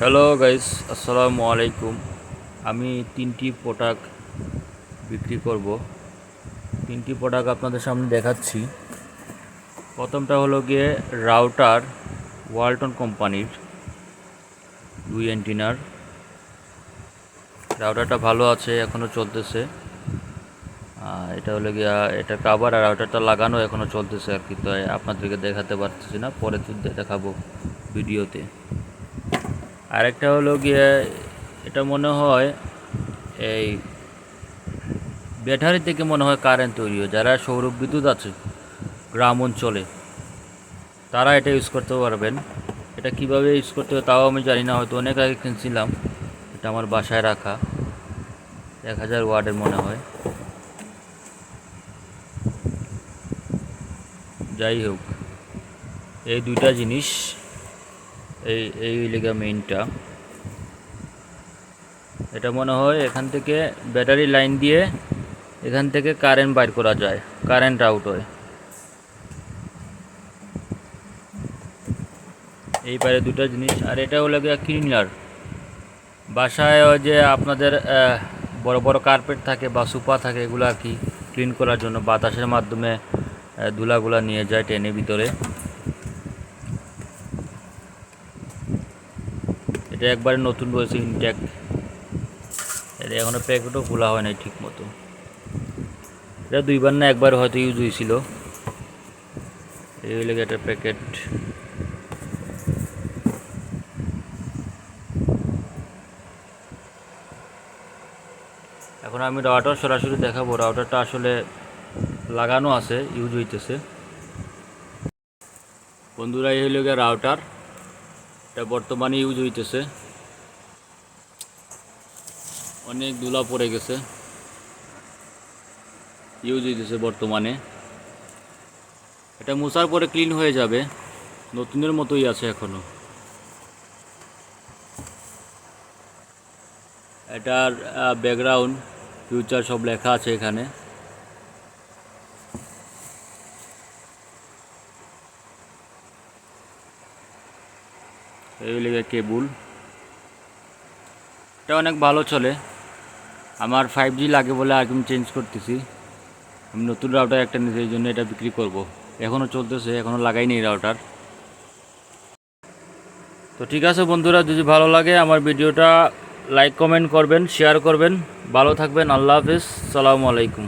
Hello guys আসসালামু আলাইকুম আমি তিনটি প্রোডাক্ট বিক্রি করব। তিনটি প্রোডাক্ট আপনাদের সামনে দেখাচ্ছি। প্রথমটা হলো গিয়ে রাউটার ওয়ালটন কোম্পানির দুই অ্যান্টিনার রাউটারটা ভালো আছে এখনও চলতেছে। এটা হলো গিয়া, এটা কাবার আর রাউটারটা লাগানো এখনও চলতেছে আর কি। তো আপনাদেরকে দেখাতে পারতেছি না, পরে দেখাবো ভিডিওতে। আরেকটা হলো গিয়ে এটা মনে হয় এই ব্যাটারি থেকে মনে হয় কারেন্ট তৈরি হয় যারা সৌর বিদ্যুৎ আছে গ্রাম অঞ্চলে, তারা এটা ইউজ করতে পারবেন। এটা কীভাবে ইউজ করতে হবে তাও আমি জানি না, হয়তো অনেক আগে কিনছিলাম। এটা আমার বাসায় রাখা। এক হাজার ওয়ার্ডের মনে হয়। যাই হোক, এই দুইটা জিনিস এই এই লেগা মেইনটা এটা মনে হয় এখান থেকে ব্যাটারি লাইন দিয়ে এখান থেকে কারেন্ট বাইর করা যায় কারেন্ট আউট হয়। এই পারে দুটো জিনিস, আর এটা হলো গিয়ে ক্লিনার বাসায় যে আপনাদের বড় বড় কার্পেট থাকে বা সুপা থাকে, এগুলো আর কি ক্লিন করার জন্য বাতাসের মাধ্যমে ধুলাগুলা নিয়ে যায় ট্রেনের ভিতরে। এটা একবারে নতুন রয়েছে ইনটেক এটা এখনও প্যাকেটও খোলা হয় নাই ঠিক মতো এটা দুইবার না একবার হয়তো ইউজ হয়েছিল। এই হইলে একটা প্যাকেট। এখন আমি রাউটার সরাসরি দেখাবো। রাউটারটা আসলে লাগানো আছে ইউজ হইতেছে। বন্ধুরা, এই হইল গিয়ে রাউটার এটা বর্তমানে ইউজ হইতেছে। অনেক ধুলা পড়ে গেছে। ইউজ হইতেছে বর্তমানে। এটা মুছার পরে ক্লিন হয়ে যাবে। নতুনের মতোই আছে এখনও। এটার ব্যাকগ্রাউন্ড ফিউচার সব লেখা আছে এখানে। এই লেগে কেবল। এটা অনেক ভালো চলে। আমার ফাইভ জি লাগে বলে আর আমি চেঞ্জ করতেছি। আমি নতুন রাউটার একটা নিতে এই জন্য এটা বিক্রি করব। এখনও চলতেছে এখনও লাগাইনি রাউটার তো ঠিক আছে বন্ধুরা, যদি ভালো লাগে আমার ভিডিওটা লাইক কমেন্ট করবেন শেয়ার করবেন। ভালো থাকবেন, আল্লাহ হাফিজ, সালামু আলাইকুম।